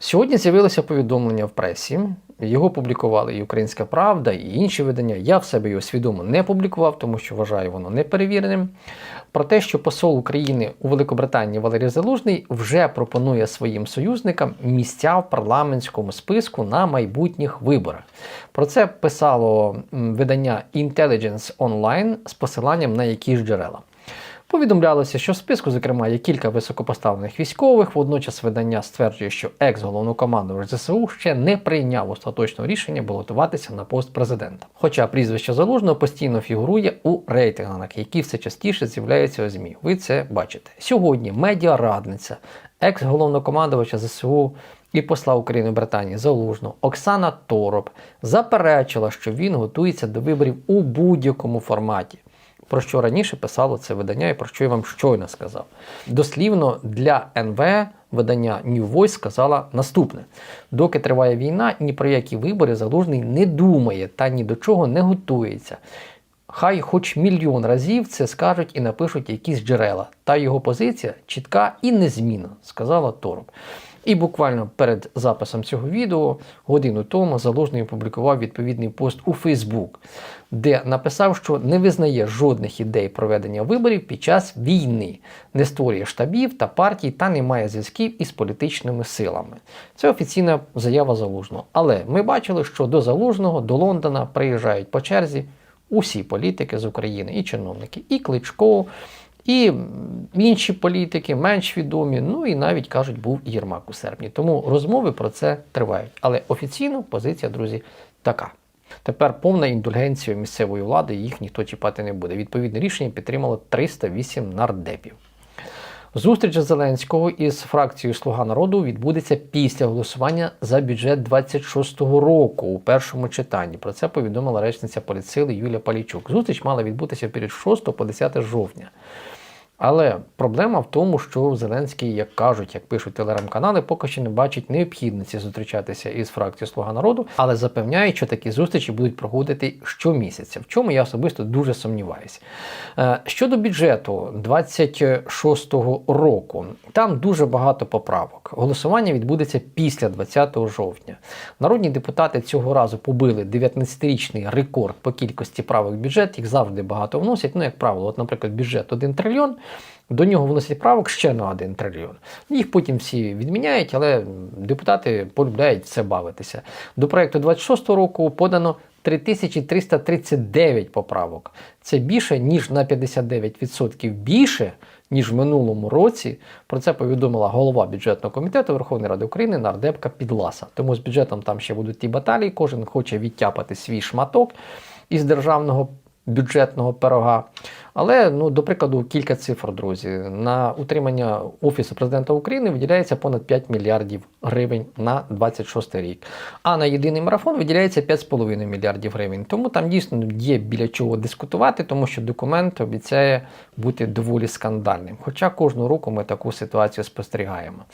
Сьогодні з'явилося повідомлення в пресі. Його публікували і Українська Правда, і інші видання. Я в себе його свідомо не публікував, тому що вважаю воно неперевіреним. Про те, що посол України у Великобританії Валерій Залужний вже пропонує своїм союзникам місця в парламентському списку на майбутніх виборах. Про це писало видання Intelligence Online з посиланням на якісь джерела. Повідомлялося, що в списку, зокрема, є кілька високопоставлених військових. Водночас видання стверджує, що екс-головнокомандувач ЗСУ ще не прийняв остаточного рішення балотуватися на пост президента. Хоча прізвище залужного постійно фігурує у рейтингах, які все частіше з'являються у ЗМІ. Ви це бачите. Сьогодні медіарадниця, екс-головнокомандувача ЗСУ. І посла України Британії Залужного Оксана Тороп заперечила, що він готується до виборів у будь-якому форматі про що раніше писало це видання і про що я вам щойно сказав. Дослівно для НВ видання New Voice сказала наступне: доки триває війна, ні про які вибори залужний не думає та ні до чого не готується. Хай хоч мільйон разів це скажуть і напишуть якісь джерела. Та його позиція чітка і незмінна, сказала Тороп. І буквально перед записом цього відео, годину тому, Залужний опублікував відповідний пост у Фейсбук, де написав, що не визнає жодних ідей проведення виборів під час війни, не створює штабів та партій та не має зв'язків із політичними силами. Це офіційна заява Залужного. Але ми бачили, що до Залужного, до Лондона приїжджають по черзі усі політики з України, і чиновники, і Кличко. І інші політики, менш відомі, ну і навіть кажуть, був Єрмак у серпні. Тому розмови про це тривають. Але офіційно позиція, друзі, така. Тепер повна індульгенція місцевої влади, їх ніхто чіпати не буде. Відповідне рішення підтримало 308 нардепів. Зустріч Зеленського із фракцією Слуга народу відбудеться після голосування за бюджет 26-го року у першому читанні. Про це повідомила речниця поліцили Юлія Палічук. Зустріч мала відбутися перед 6 по 10 жовтня. Але проблема в тому, що Зеленський, як кажуть, як пишуть телеграм-канали, поки що не бачить необхідності зустрічатися із фракцією Слуга народу, але запевняють, що такі зустрічі будуть проходити щомісяця, в чому я особисто дуже сумніваюся. Е, Щодо бюджету 26-го року, там дуже багато поправок. Голосування відбудеться після 20 жовтня. Народні депутати цього разу побили 19-річний рекорд по кількості правок бюджет. Їх завжди багато вносять. Ну, як правило, от, наприклад, бюджет 1 трильйон. До нього вносять правок ще на 1 трильйон. Їх потім всі відміняють, але депутати полюбляють це бавитися. До проєкту 26 року подано 3339 поправок. Це більше, ніж на 59% більше, ніж в минулому році. Про це повідомила голова бюджетного комітету Верховної Ради України нардепка Підласа. Тому з бюджетом там ще будуть ті баталії, кожен хоче відтяпати свій шматок із державного бюджетного пирога. Але, ну, до прикладу, кілька цифр, друзі. На утримання Офісу президента України виділяється понад 5 мільярдів гривень на 26 рік. А на єдиний марафон виділяється 5,5 мільярдів гривень. Тому там дійсно є біля чого дискутувати, тому що документ обіцяє бути доволі скандальним. Хоча кожного року ми таку ситуацію спостерігаємо.